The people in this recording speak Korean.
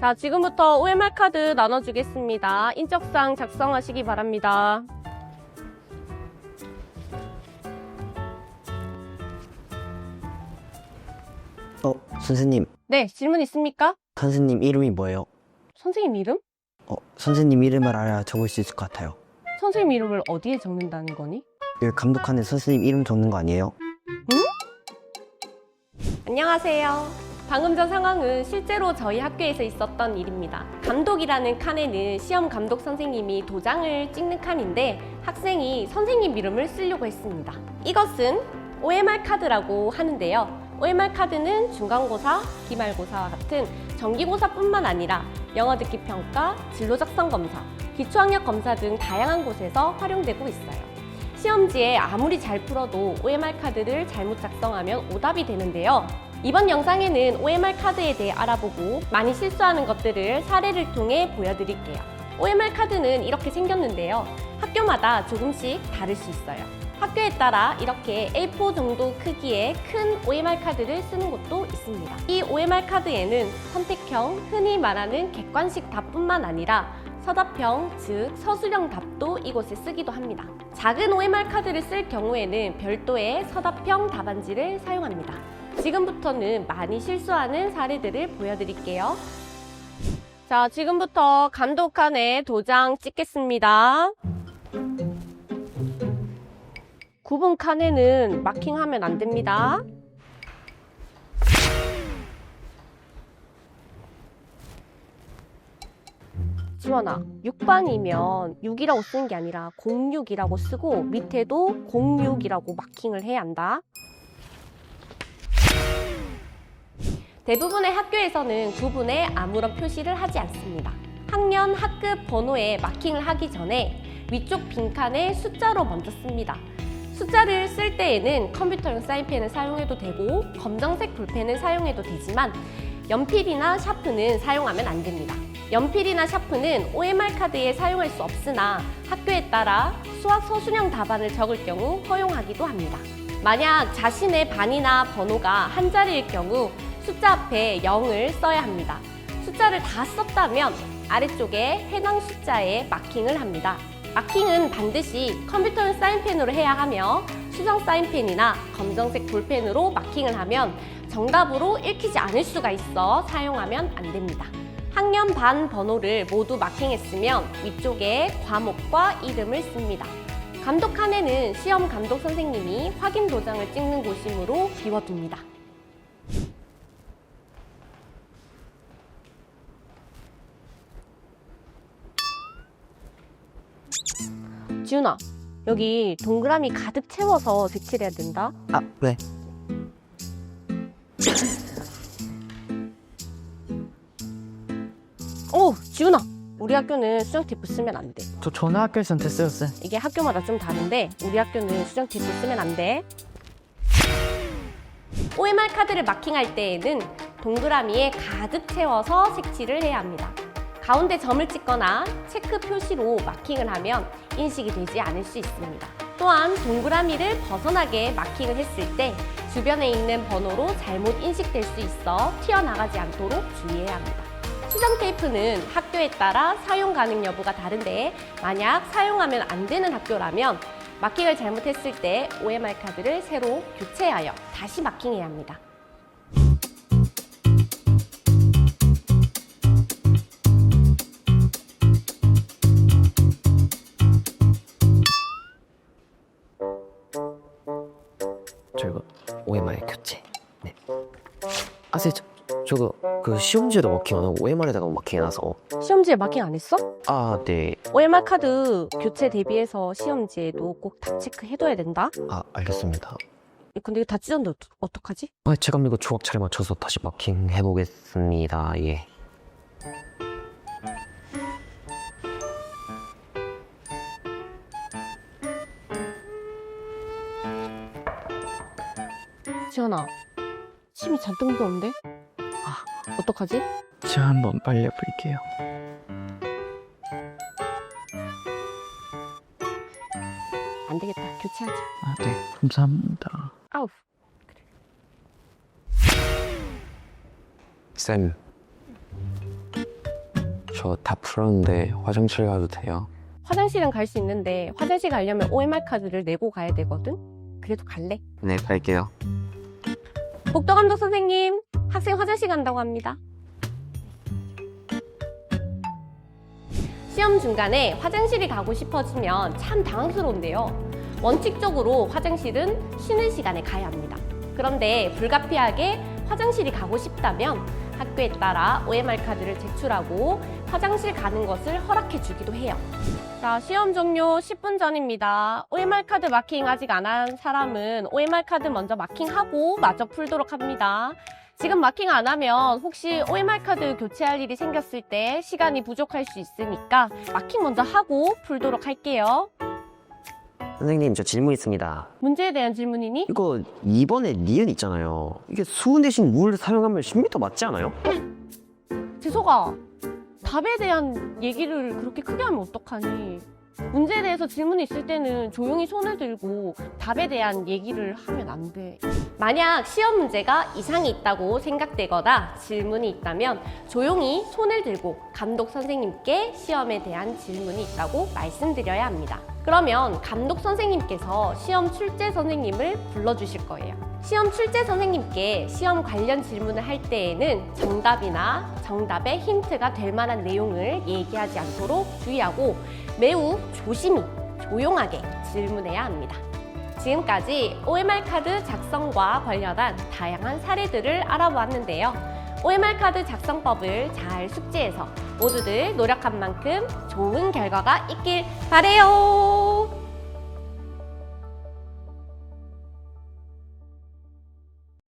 자, 지금부터 OMR 카드 나눠주겠습니다. 인적사항 작성하시기 바랍니다. 어, 선생님. 네, 질문 있습니까? 선생님 이름이 뭐예요? 선생님 이름? 어, 선생님 이름을 알아야 적을 수 있을 것 같아요. 선생님 이름을 어디에 적는다는 거니? 여기 감독한테 선생님 이름 적는 거 아니에요? 안녕하세요. 방금 전 상황은 실제로 저희 학교에서 있었던 일입니다. 감독이라는 칸에는 시험 감독 선생님이 도장을 찍는 칸인데 학생이 선생님 이름을 쓰려고 했습니다. 이것은 OMR 카드라고 하는데요. OMR 카드는 중간고사, 기말고사와 같은 정기고사뿐만 아니라 영어 듣기 평가, 진로 작성 검사, 기초학력 검사 등 다양한 곳에서 활용되고 있어요. 시험지에 아무리 잘 풀어도 OMR 카드를 잘못 작성하면 오답이 되는데요. 이번 영상에는 OMR 카드에 대해 알아보고 많이 실수하는 것들을 사례를 통해 보여드릴게요. OMR 카드는 이렇게 생겼는데요. 학교마다 조금씩 다를 수 있어요. 학교에 따라 이렇게 A4 정도 크기의 큰 OMR 카드를 쓰는 곳도 있습니다. 이 OMR 카드에는 선택형, 흔히 말하는 객관식 답뿐만 아니라 서답형, 즉 서술형 답도 이곳에 쓰기도 합니다. 작은 OMR 카드를 쓸 경우에는 별도의 서답형 답안지를 사용합니다. 지금부터는 많이 실수하는 사례들을 보여드릴게요. 자, 지금부터 감독칸에 도장 찍겠습니다. 9번 칸에는 마킹하면 안 됩니다. 지원아, 6번이면 6이라고 쓰는 게 아니라 06이라고 쓰고 밑에도 06이라고 마킹을 해야 한다. 대부분의 학교에서는 구분에 아무런 표시를 하지 않습니다. 학년, 학급 번호에 마킹을 하기 전에 위쪽 빈칸에 숫자로 먼저 씁니다. 숫자를 쓸 때에는 컴퓨터용 사인펜을 사용해도 되고 검정색 볼펜을 사용해도 되지만 연필이나 샤프는 사용하면 안 됩니다. 연필이나 샤프는 OMR 카드에 사용할 수 없으나 학교에 따라 수학 서술형 답안을 적을 경우 허용하기도 합니다. 만약 자신의 반이나 번호가 한 자리일 경우 숫자 앞에 0을 써야 합니다. 숫자를 다 썼다면 아래쪽에 해당 숫자에 마킹을 합니다. 마킹은 반드시 컴퓨터용 사인펜으로 해야 하며 수정 사인펜이나 검정색 볼펜으로 마킹을 하면 정답으로 읽히지 않을 수가 있어 사용하면 안 됩니다. 학년 반 번호를 모두 마킹했으면 위쪽에 과목과 이름을 씁니다. 감독 칸에는 시험 감독 선생님이 확인 도장을 찍는 곳이므로 비워둡니다. 지훈아, 여기 동그라미 가득 채워서 색칠해야 된다. 아, 왜? 오, 지훈아, 우리 학교는 수정 테이프 쓰면 안 돼. 저 전에 학교에선 됐어요, 쌤. 이게 학교마다 좀 다른데 우리 학교는 수정 테이프 쓰면 안 돼. OMR 카드를 마킹할 때에는 동그라미에 가득 채워서 색칠을 해야 합니다. 가운데 점을 찍거나 체크 표시로 마킹을 하면 인식이 되지 않을 수 있습니다. 또한 동그라미를 벗어나게 마킹을 했을 때 주변에 있는 번호로 잘못 인식될 수 있어 튀어나가지 않도록 주의해야 합니다. 수정 테이프는 학교에 따라 사용 가능 여부가 다른데 만약 사용하면 안 되는 학교라면 마킹을 잘못했을 때 OMR 카드를 새로 교체하여 다시 마킹해야 합니다. 그 시험지에도 마킹 안 하고 OMR에다가 마킹해놔서. 시험지에 마킹 안 했어? 아, 네. OMR 카드 교체 대비해서 시험지에도 꼭 다 체크해둬야 된다. 아, 알겠습니다. 근데 이거 다 찢었는데 어떡- 어떡하지? 아, 제가 이거 조각 잘 맞춰서 다시 마킹 해보겠습니다. 예. 지현아, 침이 잔뜩 묻었는데? 아, 어떡하지? 제가 한번 말려볼게요. 안 되겠다. 교체하자. 아, 네. 감사합니다. 아우. 쌤, 저 다 풀었는데 화장실 가도 돼요? 화장실은 갈 수 있는데 화장실 가려면 OMR 카드를 내고 가야 되거든. 그래도 갈래? 네, 갈게요. 복도감독 선생님, 학생 화장실 간다고 합니다. 시험 중간에 화장실이 가고 싶어지면 참 당황스러운데요. 원칙적으로 화장실은 쉬는 시간에 가야 합니다. 그런데 불가피하게 화장실이 가고 싶다면 학교에 따라 OMR 카드를 제출하고 화장실 가는 것을 허락해 주기도 해요. 자, 시험 종료 10분 전입니다. OMR 카드 마킹 아직 안 한 사람은 OMR 카드 먼저 마킹하고 마저 풀도록 합니다. 지금 마킹 안 하면 혹시 OMR 카드 교체할 일이 생겼을 때 시간이 부족할 수 있으니까 마킹 먼저 하고 풀도록 할게요. 선생님 저 질문 있습니다. 문제에 대한 질문이니? 이거 2번에 니은 있잖아요. 이게 수은 대신 물 사용하면 10m 맞지 않아요? 재석아, 답에 대한 얘기를 그렇게 크게 하면 어떡하니? 문제에 대해서 질문이 있을 때는 조용히 손을 들고 답에 대한 얘기를 하면 안 돼. 만약 시험 문제가 이상이 있다고 생각되거나 질문이 있다면 조용히 손을 들고 감독 선생님께 시험에 대한 질문이 있다고 말씀드려야 합니다. 그러면 감독 선생님께서 시험 출제 선생님을 불러주실 거예요. 시험 출제 선생님께 시험 관련 질문을 할 때에는 정답이나 정답의 힌트가 될 만한 내용을 얘기하지 않도록 주의하고 매우 조심히 조용하게 질문해야 합니다. 지금까지 OMR 카드 작성과 관련한 다양한 사례들을 알아보았는데요. OMR 카드 작성법을 잘 숙지해서 모두들 노력한 만큼 좋은 결과가 있길 바래요.